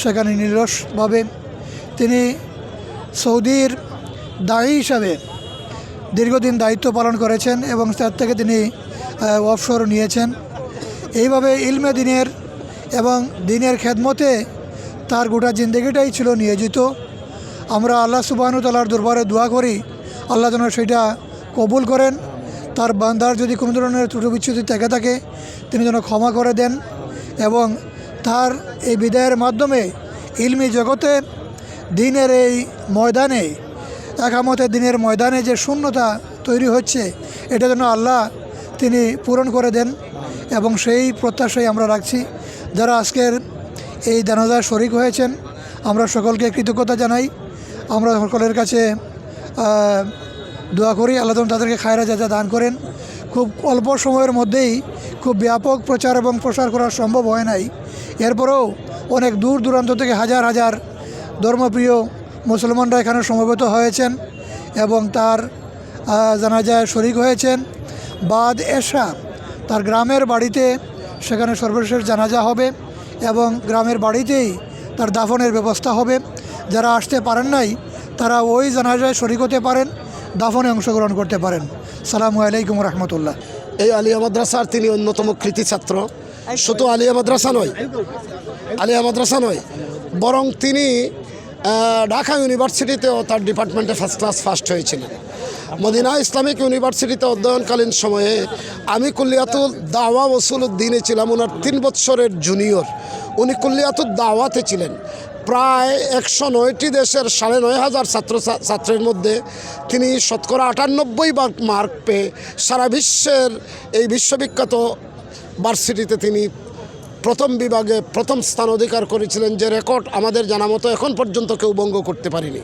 সেখানে নিরসভাবে তিনি সৌদির দায়ী হিসাবে দীর্ঘদিন দায়িত্ব পালন করেছেন এবং তার থেকে তিনি অবসর নিয়েছেন। এইভাবে ইলমে দিনের এবং দিনের খেদমতে তার গোটা জিন্দগিটাই ছিল নিয়োজিত। আমরা আল্লাহ সুবাহন তালার দরবারে দোয়া করি, আল্লাহ যেন সেটা কবুল করেন। তার বান্দার যদি কোনো ধরনের ত্রুটি বিচ্ছুতি থেকে থাকে, তিনি যেন ক্ষমা করে দেন এবং তার এই বিদায়ের মাধ্যমে ইলমি জগতে দিনের এই ময়দানে একামতের দিনের ময়দানে যে শূন্যতা তৈরি হচ্ছে, এটা যেন আল্লাহ তিনি পূরণ করে দেন এবং সেই প্রত্যাশাই আমরা রাখছি। যারা আজকের এই দানাদার শরিক হয়েছেন, আমরা সকলকে কৃতজ্ঞতা জানাই। আমরা সকলের কাছে দোয়া করি, আল্লাহ তাদেরকে খায়রা যা দান করেন। খুব অল্প সময়ের মধ্যেই খুব ব্যাপক প্রচার এবং প্রসার করা সম্ভব হয় নাই। এরপরেও অনেক দূর দূরান্ত থেকে হাজার হাজার ধর্মপ্রিয় মুসলমানরা এখানে সমবেত হয়েছেন এবং তার জানাজায় শরিক হয়েছেন। বাদ এশা তার গ্রামের বাড়িতে সেখানে সর্বশেষ জানাজা হবে এবং গ্রামের বাড়িতেই তার দাফনের ব্যবস্থা হবে। যারা আসতে পারেন নাই, তারা ওই জানাজায় শরিক হতে পারেন, দাফনে অংশগ্রহণ করতে পারেন। সালামু আলাইকুম রহমতুল্লাহ। এই আলিয়া মাদ্রাসার তিনি অন্যতম কৃতি ছাত্র। শুধু আলিয়া মাদ্রাসা নয়, আলিয়া মাদ্রাসা নয়, বরং তিনি ঢাকা ইউনিভার্সিটিতেও তার ডিপার্টমেন্টে ফার্স্ট ক্লাস ফার্স্ট হয়েছিলেন। মদিনা ইসলামিক ইউনিভার্সিটিতে অধ্যয়নকালীন সময়ে আমি কুল্লিয়াতুল দাওয়া ওসুল উদ্দিনে ছিলাম ওনার তিন বৎসরের জুনিয়র উনি কুল্লিয়াতুল দাওয়াতে ছিলেন। প্রায় একশো নয়টি দেশের সাড়ে নয় হাজার ছাত্র ছাত্রের মধ্যে তিনি শতকরা আটানব্বই মার্ক পেয়ে সারা বিশ্বের এই বিশ্ববিখ্যাত ভার্সিটিতে তিনি প্রথম বিভাগে প্রথম স্থান অধিকার করেছিলেন যে রেকর্ড আমাদের জানা মতো এখন পর্যন্ত কেউ ভঙ্গ করতে পারেনি।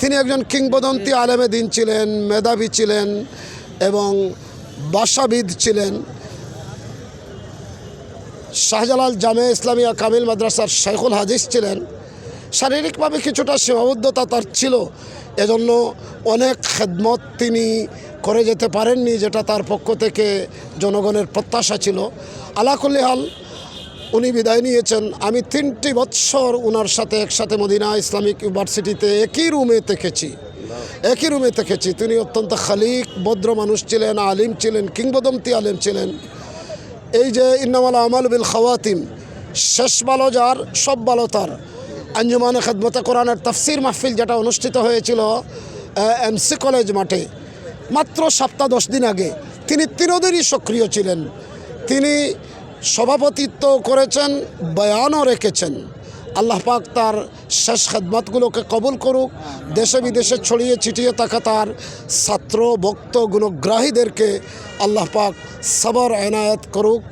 তিনি একজন কিংবদন্তি আলেমে দিন ছিলেন, মেধাবী ছিলেন এবং ভাষাবিদ ছিলেন। শাহজালাল জামে ইসলামিয়া কামিল মাদ্রাসার শেখুল হাদিস ছিলেন। শারীরিকভাবে কিছুটা সীমাবদ্ধতা তার ছিল। এজন্য অনেক খেদমত তিনি করে যেতে পারেননি, যেটা তার পক্ষ থেকে জনগণের প্রত্যাশা ছিল। আলাকুল্লি হাল, উনি বিদায় নিয়েছেন। আমি তিনটি বৎসর ওনার সাথে একসাথে মদিনা ইসলামিক ইউনিভার্সিটিতে একই রুমে থেকেছি। একই রুমে থেকেছি। তিনি অত্যন্ত খালিক, ভদ্র মানুষ ছিলেন, আলিম ছিলেন, কিংবদন্তি আলিম ছিলেন। এই যে ইন্নামাল আমাল বিল খাওয়াতিম, শেষ ভালো যার, সব ভালো তার। আঞ্জুমানে খেদমতে কোরআনের তফসির মাহফিল যেটা অনুষ্ঠিত হয়েছিল এমসি কলেজ মাঠে। মাত্র সপ্তাহ দশ দিন আগে তিনি তিনদিনই সক্রিয় ছিলেন। তিনি সভাপতিত্ব করেছেন, বয়ানও রেখেছেন। আল্লাহ পাক তার শেষ খেদমতগুলোকে কবুল করুক। দেশে বিদেশে ছড়িয়ে ছিটিয়ে থাকা তার ছাত্র, ভক্ত, গুণগ্রাহীদেরকে আল্লাহ পাক সবর এনায়েত করুক।